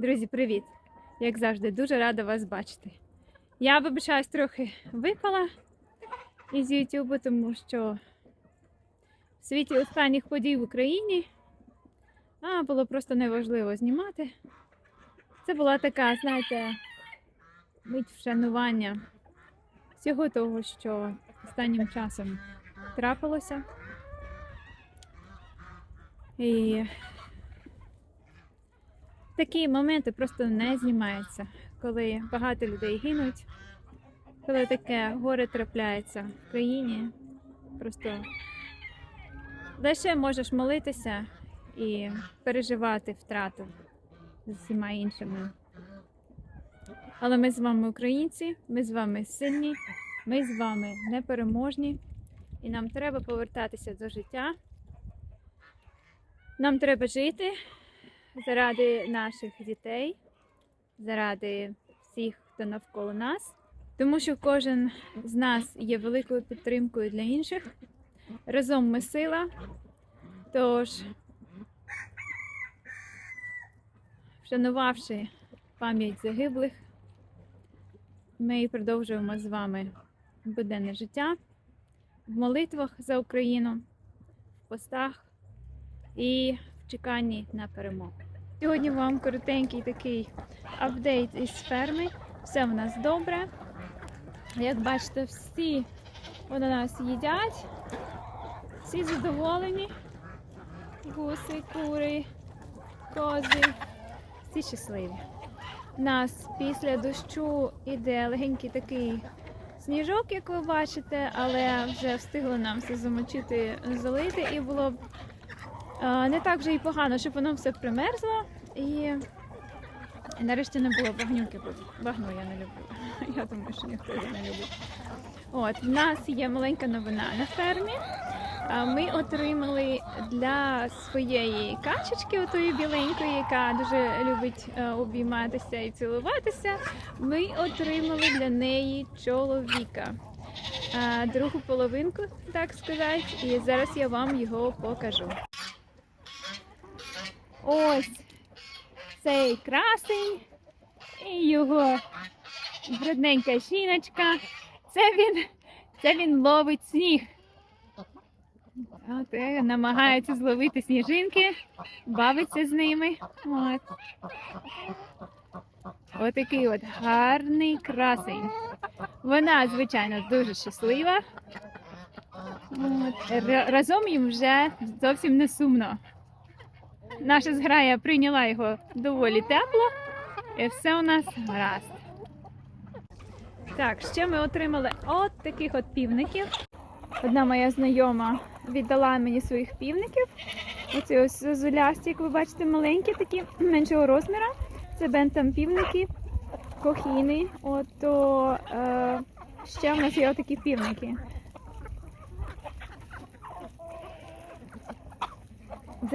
Друзі, привіт! Як завжди, дуже рада вас бачити. Я вибачаюсь трохи випала із Ютубу, тому що в світі останніх подій в Україні а, було просто неважливо знімати. Це була така, знаєте, мить вшанування всього того, що останнім часом трапилося. І такі моменти просто не знімаються, коли багато людей гинуть, коли таке горе трапляється в країні. Просто лише можеш молитися і переживати втрату з усіма іншими. Але ми з вами українці, ми з вами сильні, ми з вами непереможні, і нам треба повертатися до життя. Нам треба жити заради наших дітей, заради всіх, хто навколо нас, тому що кожен з нас є великою підтримкою для інших. Разом ми сила. Тож, вшанувавши пам'ять загиблих, ми продовжуємо з вами буденне життя в молитвах за Україну, в постах і чеканні на перемогу. Сьогодні вам коротенький такий апдейт із ферми. Все в нас добре. Як бачите, всі у нас їдять, всі задоволені. Гуси, кури, кози, всі щасливі. У нас після дощу іде легенький такий сніжок, як ви бачите, але вже встигло нам все замочити, залити, і було б не так вже і погано, щоб воно все примерзло. І нарешті не було багнюки, багну я не люблю. Я думаю, що ніхто його не любить. От, в нас є маленька новина на фермі. Ми отримали для своєї качечки, отої біленької, яка дуже любить е, обійматися і цілуватися. Ми отримали для неї чоловіка, другу половинку, так сказати, і зараз я вам його покажу. Ось цей красень і його брудненька жіночка. Це він, це він ловить сніг. От, е, намагається зловити сніжинки, бавиться з ними. От. От такий от гарний красень. Вона, звичайно, дуже щаслива. От. Разом їм вже зовсім не сумно. Наша зграя прийняла його доволі тепло, і все у нас гаразд. Так, ще ми отримали от таких от півників. Одна моя знайома віддала мені своїх півників. Оці ось зозулясті, як ви бачите, маленькі такі, меншого розміру. Це бентам півники, кохіни. От, то, е, ще в нас є отакі півники.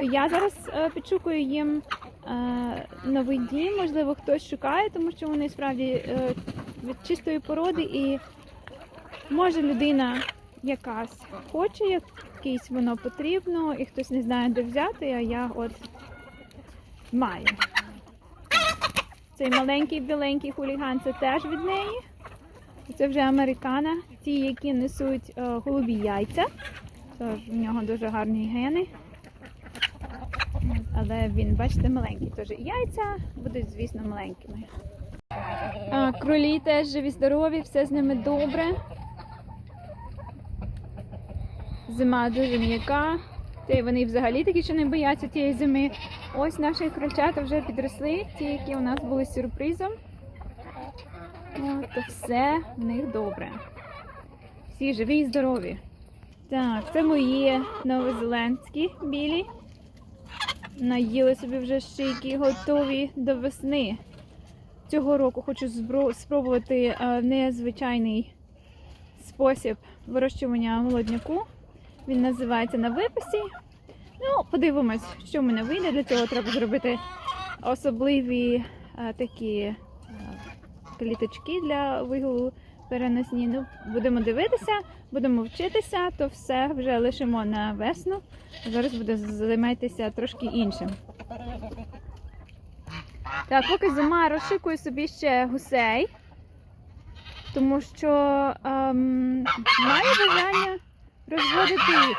Я зараз е, підшукую їм е, новий дім, можливо, хтось шукає, тому що вони справді е, від чистої породи і може людина якась хоче, якийсь воно потрібно, і хтось не знає, де взяти, а я от маю. Цей маленький біленький хуліган це теж від неї. Це вже американа, ті, які несуть голубі яйця. Тож в нього дуже гарні гени. Але він, бачите, маленький. Тож і яйця будуть, звісно, маленькими. А, кролі теж живі, здорові, все з ними добре. Зима дуже м'яка. Та вони взагалі такі, що не бояться тієї зими. Ось наші крольчата вже підросли, ті, які у нас були сюрпризом. От, все в них добре. Всі живі і здорові. Так, це мої новозеландські білі. Наїли собі вже шийки, готові до весни. Цього року хочу спробувати е, незвичайний спосіб вирощування молодняку. Він називається на виписі. Ну, подивимось, що в мене вийде. Для цього треба зробити особливі е, такі е, кліточки для вигулу переносні. Ну, будемо дивитися, будемо вчитися, то все вже лишимо на весну. Зараз буде займатися трошки іншим. Так, поки зима розшикую собі ще гусей, тому що ем, маю бажання розводити їх.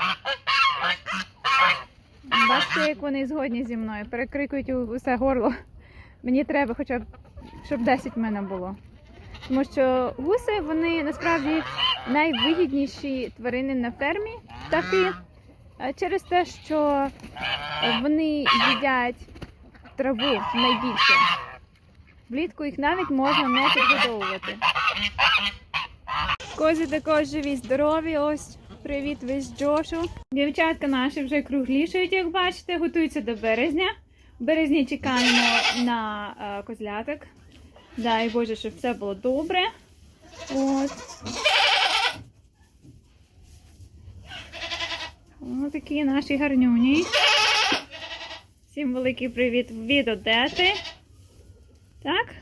Бачите, як вони згодні зі мною, перекрикують усе горло. Мені треба хоча б, щоб 10 в мене було. Тому що гуси вони насправді найвигідніші тварини на фермі, птахи, через те, що вони їдять траву найбільше. Влітку їх навіть можна не підгодовувати. Кози також живі, здорові. Ось привіт весь Джошу. Дівчатка наші вже круглішають, як бачите, готуються до березня. В березні чекаємо на е, козляток. Дай Боже, щоб все було добре. От. Ось такі наші гарнюні. Всім великий привіт від Одеси. Так?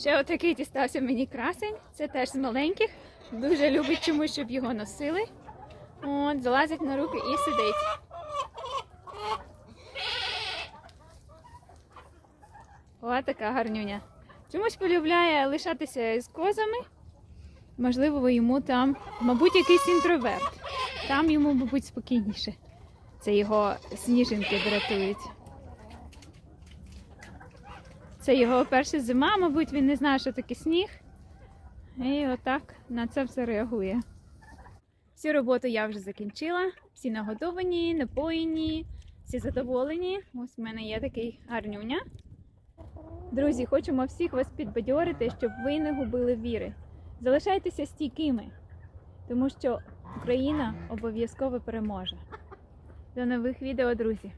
Ще отакий дістався мені красень. Це теж з маленьких. Дуже любить чомусь, щоб його носили. От, залазить на руки і сидить. О, така гарнюня. Чомусь полюбляє лишатися з козами. Можливо, йому там, мабуть, якийсь інтроверт. Там йому, мабуть, спокійніше. Це його сніжинки дратують. Це його перша зима, мабуть, він не знає, що таке сніг. І отак на це все реагує. Всю роботу я вже закінчила. Всі нагодовані, напоєні, всі задоволені. Ось в мене є такий гарнюня. Друзі, хочемо всіх вас підбадьорити, щоб ви не губили віри. Залишайтеся стійкими, тому що Україна обов'язково переможе. До нових відео, друзі!